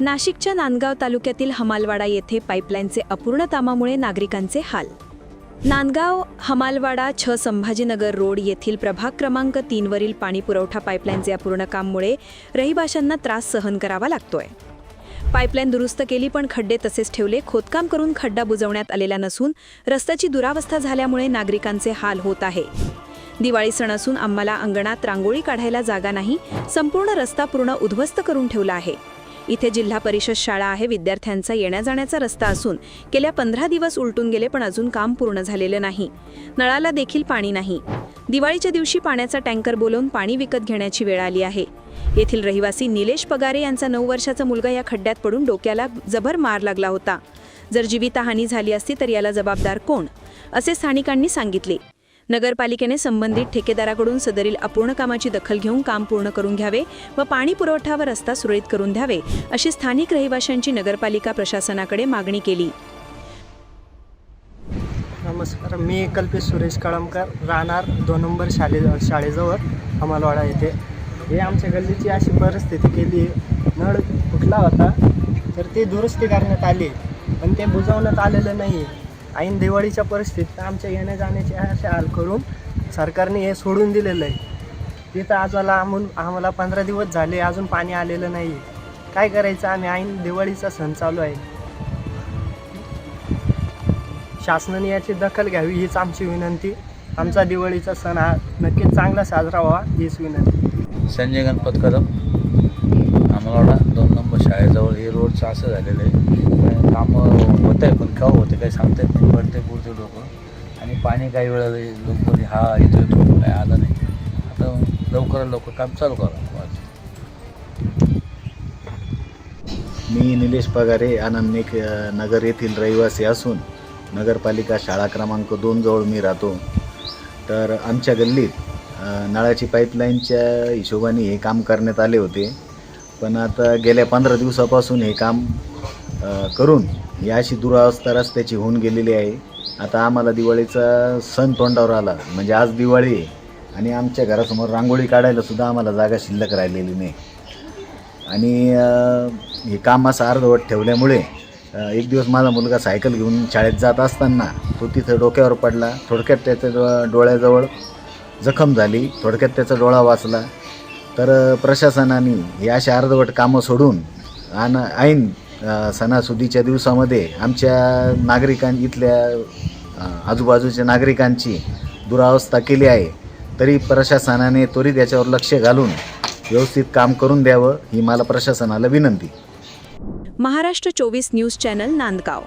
नाशिकच्या नांदगाव तालुक्यातील हमालवाडा येथे पाईपलाईनचे अपूर्ण कामामुळे नागरिकांचे हाल. नांदगाव हमालवाडा छ संभाजीनगर रोड येथील प्रभाग क्रमांक तीनवरील पाणी पुरवठा पाईपलाईनचे अपूर्ण काममुळे रहिवाशांना त्रास सहन करावा लागतोय. पाईपलाईन दुरुस्त केली पण खड्डे तसेच ठेवले खोदकाम करून खड्डा बुजवण्यात आलेला नसून रस्त्याची दुरावस्था झाल्यामुळे नागरिकांचे हाल होत आहे. दिवाळी सण असून आम्हाला अंगणात रांगोळी काढायला जागा नाही संपूर्ण रस्ता पूर्ण उद्ध्वस्त करून ठेवला आहे. इथे जिल्हा परिषद शाळा आहे. विद्यार्थ्यांचा येण्या जाण्याचा रस्ता असून गेल्या पंधरा दिवस उलटून गेले पण अजून काम पूर्ण झालेलं नाही. नळाला देखील पाणी नाही. दिवाळीच्या दिवशी पाण्याचा टँकर बोलवून पाणी विकत घेण्याची वेळ आली आहे. येथील रहिवासी निलेश पगारे यांचा नऊ वर्षाचा मुलगा या खड्ड्यात पडून डोक्याला जबर मार लागला होता. जर जीवितहानी झाली असती तर याला जबाबदार कोण? असे स्थानिकांनी सांगितले. नगरपालिकेने संबंधित ठेकेदाराकडून सदरील अपूर्ण कामाची दखल घेऊन काम पूर्ण करून घ्यावे व पाणी पुरवठा व रस्ता सुरळीत करून द्यावे अशी स्थानिक रहिवाशांची नगरपालिका प्रशासनाकडे मागणी केली. नमस्कार मी कल्पेश सुरेश कळमकर राहणार दोन नंबर शाले शाळेजवळ अमलवाडा येथे. हे आमच्या गल्लीची अशी परिस्थिती केली नळ फुटला होता तर ते दुरुस्ती करण्यात आली पण ते बुजवण्यात आलेलं नाही ऐन दिवाळीच्या परिस्थितीत आमच्या येण्या जाण्याची अशा हाल करून सरकारने हे सोडून दिलेलं आहे. तिथं आजला आमून आम्हाला पंधरा दिवस झाले अजून पाणी आलेलं नाही काय करायचं? आम्ही ऐन दिवाळीचा सण चालू आहे. शासनाने याची दखल घ्यावी हीच आमची विनंती. आमचा दिवाळीचा सण हा नक्कीच चांगला साजरा व्हावा हीच विनंती. संजय गणपत कदम आम्हाला दोन नंबर शाळेजवळ हे रोडचं असं झालेलं आहे. कामं होत आहे पण केव्हा होते काही सांगता येत नाही. पडते पुरते लोक. आणि पाणी काही वेळेला लोक हा येतो. येतो काही आलं नाही. आता लवकरात लवकर काम चालू करा मी निलेश पगारे आनंद नगर येथील रहिवासी असून नगरपालिका शाळा क्रमांक दोन जवळ मी राहतो. तर आमच्या गल्लीत नळाची पाईपलाईनच्या हिशोबाने हे काम करण्यात आले होते. पण आता गेल्या पंधरा दिवसापासून हे काम करून ही अशी दुरावस्था रस्त्याची होऊन गेलेली आहे. आता आम्हाला दिवाळीचा सण तोंडावर आला म्हणजे आज दिवाळी आहे आणि आमच्या घरासमोर रांगोळी काढायला सुद्धा आम्हाला जागा शिल्लक राहिलेली नाही. आणि हे काम असं अर्धवट ठेवल्यामुळे एक दिवस माझा मुलगा सायकल घेऊन शाळेत जात असताना तो तिथं डोक्यावर पडला थोडक्यात त्याच्या डो- डोळ्याजवळ जखम झाली थोडक्यात त्याचा डोळा वाचला. तर प्रशासनाने हे असे अर्धवट कामं सोडून आण ऐन सणासुदीच्या दिवसामध्ये आमच्या नागरिकां इथल्या आजूबाजूच्या नागरिकांची दुरावस्था केली आहे. तरी प्रशासनाने त्वरित याच्यावर लक्ष घालून व्यवस्थित काम करून द्यावं ही मला प्रशासनाला विनंती. महाराष्ट्र चोवीस न्यूज चॅनल नांदगाव.